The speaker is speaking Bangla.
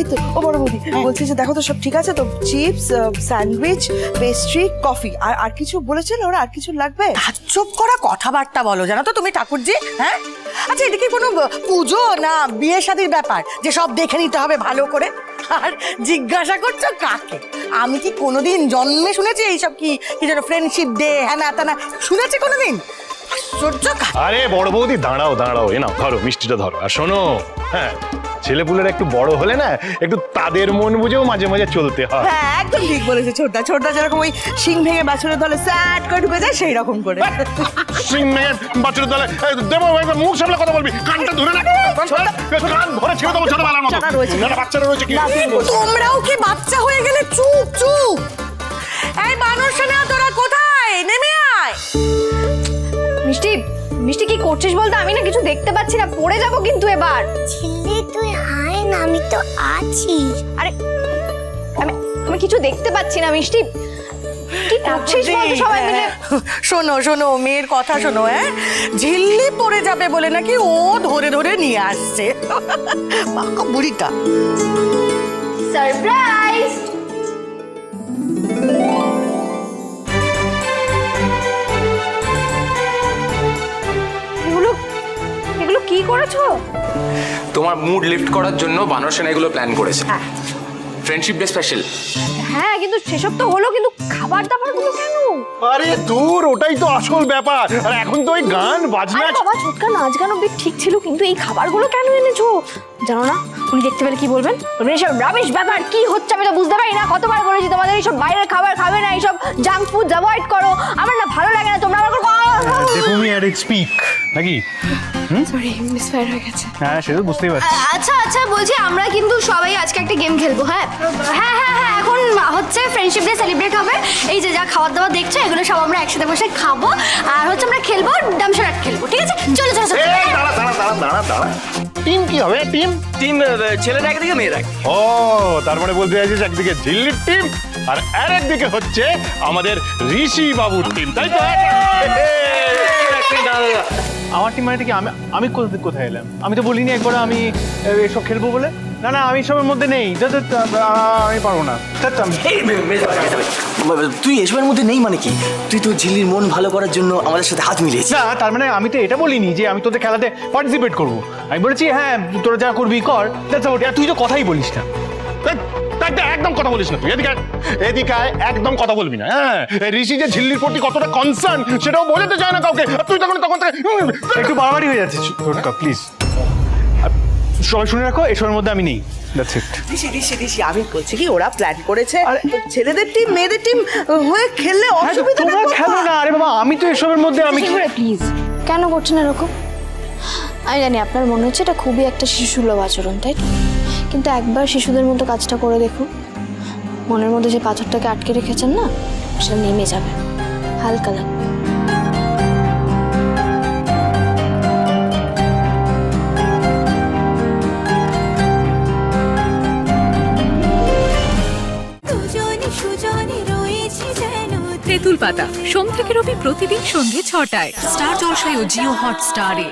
এই তো? ও বড় বৌদি বলছি যে দেখো তো সব ঠিক আছে তো চিপস স্যান্ডউইচ পেস্ট্রি কফি। আর আর কিছু বলেছিল ওরা? আর কিছু লাগবে? চুপ করা কথাবার্তা বলো জানো তো তুমি ঠাকুরজি হ্যাঁ? আচ্ছা এটা কি কোনো পুজো না বিয়ে শাদির ব্যাপার? যে সব দেখে নিতে হবে ভালো করে। আর জিজ্ঞাসা করছ কাকে? আমি কি কোনোদিন জন্মে শুনেছি এইসব কি কি যেন ফ্রেন্ডশিপ ডে হ্যানা ত্যানা শুনেছি কোনোদিন? আশ্চর্য আরে বড় বৌদি দাঁড়াও দাঁড়াও এ নাও ধরো মিষ্টিটা ধরো আর শোনো হ্যাঁ ছেলেপুলের একটু বড় হলে না একটু তাদের মন বুঝেও মাঝে মাঝে চলতে হয় হ্যাঁ একদম ঠিক বলেছে ছোটদা ছোটদা যেরকম ওই শিং ভেঙে বাছুরের দলে স্যাট করে ঢুকে যায় সেই রকম করে সিং মেয়ের বাচ্চার দলে এই, দেবো একবার মুখ সামলে কথা বলবি কানটা ধরে না কান ধরে ছেড়ে দেবো ছোটবেলার মতো বাচ্চারা রয়েছে। না, না, বাচ্চারা রয়েছে কি তোমরাও কি বাচ্চা হয়ে গেলে চুপ চুপ করছিস বলতে আমি না কিছু দেখতে পাচ্ছি না পড়ে যাব কিন্তু এবার। ঝিল্লি তুই আয় না আমি তো আছি। আরে আমি আমি কিছু দেখতে পাচ্ছি না মিষ্টি। কি করছিস বলতো সবাই মিলে? শোনো শোনো মেয়ের কথা শোনো হ্যাঁ? ঝিল্লি পড়ে যাবে বলে নাকি ও ধরে ধরে নিয়ে আসছে। বাবা, বুড়িটা। সারপ্রাইজ কি করেছ? তোমার মুড লিফট করার জন্য বানর সেনা এগুলো প্ল্যান করেছে ফ্রেন্ডশিপ ডে স্পেশাল হ্যাঁ কিন্তু সেসব তো হলো কিন্তু খাবার দাবারগুলো কেন? আরে দূর ওটাই তো আসল ব্যাপার। আর এখন তো ওই গান বাজনা আরে বাবা ছোটকা নাচ গান অব্দি ঠিক ছিল কিন্তু এই খাবারগুলো কেন এনেছো? জানো না উনি দেখতে পেলে কি বলবেন? বলবেন এসব রাবিশ ব্যাপার কি হচ্ছে আমি তো বুঝতে পারি না। কতবার বলেছি তোমাদের এইসব বাইরের খাবার খাবে না এইসব জাঙ্ক ফুড অ্যাভয়েড করো। আমার না ভালো লাগে না তোমরা আমার আর স্পিক নাকি? সরি মিসফায়ার হয়ে গেছে। হ্যাঁ সেটা বুঝতেই পারছি। আচ্ছা আচ্ছা বলছি আমরা কিন্তু সবাই আজকে একটা গেম খেলব হ্যাঁ? হ্যাঁ হ্যাঁ হ্যাঁ এখন হচ্ছে ফ্রেন্ডশিপ ডে সেলিব্রেট হবে। এই যে যা খাবার দাবার দেখছ এগুলো সব আমরা একসাথে বসে খাব। আর হচ্ছে আমরা খেলব ডামশরাট খেলব ঠিক আছে? চলো চলো দাঁড়া দাঁড়া দাঁড়া দাঁড়া দাঁড়া। টিম কি হবে? টিম? টিম ছেলেরা একদিকে মেয়েরা ও তার মানে বলতে চাইছিস একদিকে ঝিল্লির টিম আর আর একদিকে হচ্ছে আমাদের ঋষি বাবুর টিম তাই তো? আমার টিম মানে কি আমি আমি কোথা- কোথায় এলাম? আমি তো বলিনি একবার আমি এসব খেলব বলে। না না আমি সবের মধ্যে নেই। আমি পারব না। তুই এসবের মধ্যে নেই মানে কি? তুই তো ঝিল্লির মন ভালো করার জন্য আমাদের সাথে হাত মিলিয়েছিস। না তার মানে আমি তো এটা বলিনি যে আমি তোদের খেলাতে পার্টিসিপেট করব। আমি বলেছি হ্যাঁ তোরা যা করবি কর। তুই তো কথাই বলিস না। একদম কথা বলিস না তুই। এদিকে এদিকে একদম কথা বলবি না। হ্যাঁ ঋষি যে ঝিল্লির প্রতি কতটা কনসার্ন সেটাও বোঝাতে চায় না কাউকে। আর তুই তখন তখন একটু বাড়াবাড়ি হয়ে যাচ্ছে। ছোটকা প্লিজ সবাই শুনে রাখো এসবের মধ্যে আমি নেই। দ্যাটস ইট ঋষি ঋষি ঋষি আমি বলছি কি ওরা প্ল্যান করেছে। ছেলেদের টিম মেয়েদের টিম হয়ে খেললে অসুবিধা খেলো না আরে বাবা আমি তো এসবের মধ্যে আমি প্লিজ কেন করছেন এরকম? আমি জানি আপনার মনে হচ্ছে এটা খুবই একটা শিশুসুলভ আচরণ তাই কিন্তু একবার শিশুদের মতো কাজটা করে দেখুন। মনের মধ্যে যে পাথরটাকে আটকে রেখেছেন না সেটা নেমে যাবে। হালকা লাগবে। তেঁতুল পাতা সোম থেকে রবি প্রতিদিন সন্ধ্যে ছটায়। স্টার জলসায় ও জিও হটস্টারে।